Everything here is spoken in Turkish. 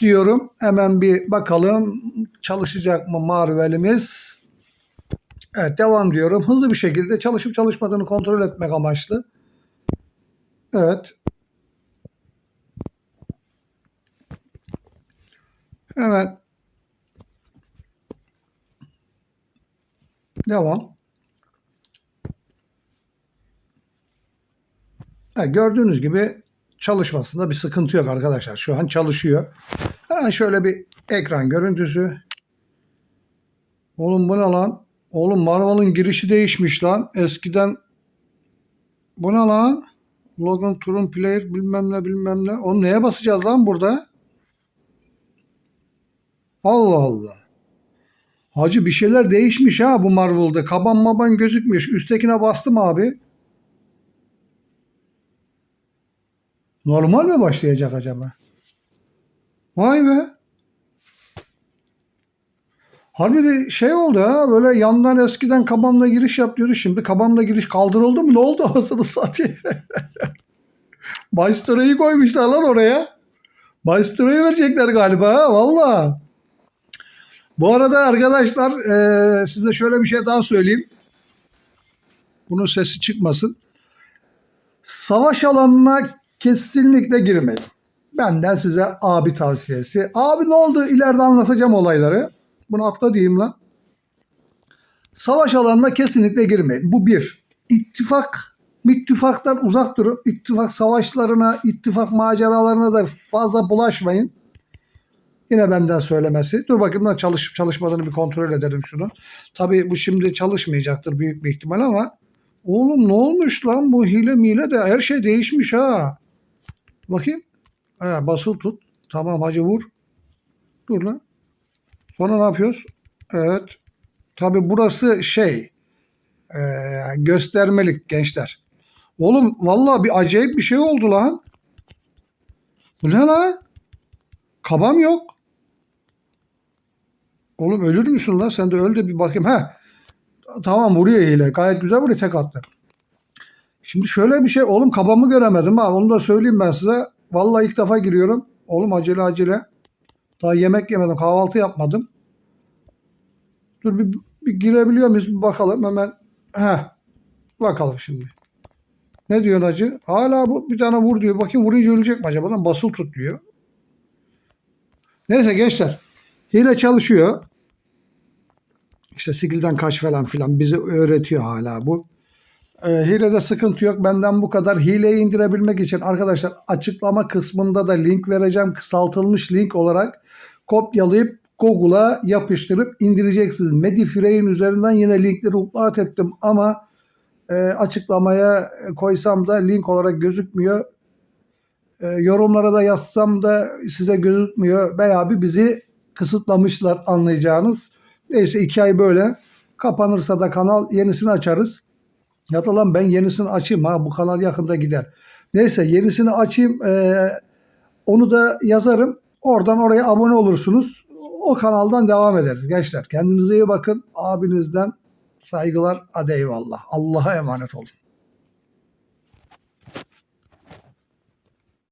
Diyorum. Hemen bir bakalım çalışacak mı Marvel'imiz. Evet devam diyorum. Hızlı bir şekilde çalışıp çalışmadığını kontrol etmek amaçlı. Evet. Hemen devam. Ha, gördüğünüz gibi çalışmasında bir sıkıntı yok arkadaşlar. Şu an çalışıyor. Hemen şöyle bir ekran görüntüsü. Oğlum bu ne lan? Oğlum Marvel'ın girişi değişmiş lan. Eskiden bu ne lan? Logan Turun Player bilmem ne bilmem ne. Onu neye basacağız lan burada? Allah Allah. Hacı bir şeyler değişmiş ha bu Marvel'da. Kaban maban gözükmüyor. Şu Üsttekine bastım abi. Normal mi başlayacak acaba? Vay be. Harbi bir şey oldu ha. Böyle yandan eskiden kabamla giriş yap diyordu. Şimdi kabamla giriş kaldırıldı mı? Ne oldu anasını satayım? Maestro'yu koymuşlar lan oraya. Maestro'yu verecekler galiba ha. Valla. Bu arada arkadaşlar eee, size şöyle bir şey daha söyleyeyim. Bunun sesi çıkmasın. Savaş alanına kesinlikle girmeyin. Benden size abi tavsiyesi. Abi ne oldu? İleride anlatacağım olayları. Bunu atla diyeyim lan. Savaş alanına kesinlikle girmeyin. Bu bir. İttifak, ittifaktan uzak durun. İttifak savaşlarına, ittifak maceralarına da fazla bulaşmayın. Yine benden söylemesi. Dur bakayım lan çalışıp çalışmadığını bir kontrol edelim şunu. Tabii bu şimdi çalışmayacaktır büyük bir ihtimal ama oğlum ne olmuş lan bu hile mile de her şey değişmiş ha. Bakayım. Ha, basılı tut. Tamam hacı vur. Dur lan. Sonra ne yapıyoruz? Evet. Tabii burası şey e, göstermelik gençler. Oğlum vallahi bir acayip bir şey oldu lan. Bu ne lan? Kabam yok. Oğlum ölür müsün lan? Sen de öl de bir bakayım. Ha. Tamam vuruyor hile. Gayet güzel vuruyor tek attı. Şimdi şöyle bir şey. Oğlum kabamı göremedim ha. Onu da söyleyeyim ben size. Vallahi ilk defa giriyorum. Oğlum acele acele. Daha yemek yemedim. Kahvaltı yapmadım. Dur bir, bir girebiliyor muyuz? Bir bakalım hemen. Heh. Bakalım şimdi. Ne diyor hacı? Hala bu bir tane vur diyor. Bakayım vurunca ölecek mi acaba? Lan basılı tut diyor. Neyse gençler. Hile çalışıyor. İşte skill'den kaç falan filan bizi öğretiyor hala bu. E, hilede sıkıntı yok. Benden bu kadar. Hileyi indirebilmek için arkadaşlar açıklama kısmında da link vereceğim. Kısaltılmış link olarak kopyalayıp Google'a yapıştırıp indireceksiniz. Medifray'in üzerinden yine linkleri upload ettim ama e, açıklamaya koysam da link olarak gözükmüyor. E, yorumlara da yazsam da size gözükmüyor. Veya bir bizi kısıtlamışlar anlayacağınız. Neyse iki ay böyle. Kapanırsa da kanal yenisini açarız. Ya da lan ben yenisini açayım ha bu kanal yakında gider. Neyse yenisini açayım. e, onu da yazarım. Oradan oraya abone olursunuz. O kanaldan devam ederiz gençler. Kendinize iyi bakın. Abinizden saygılar. Hadi eyvallah. Allah'a emanet olun.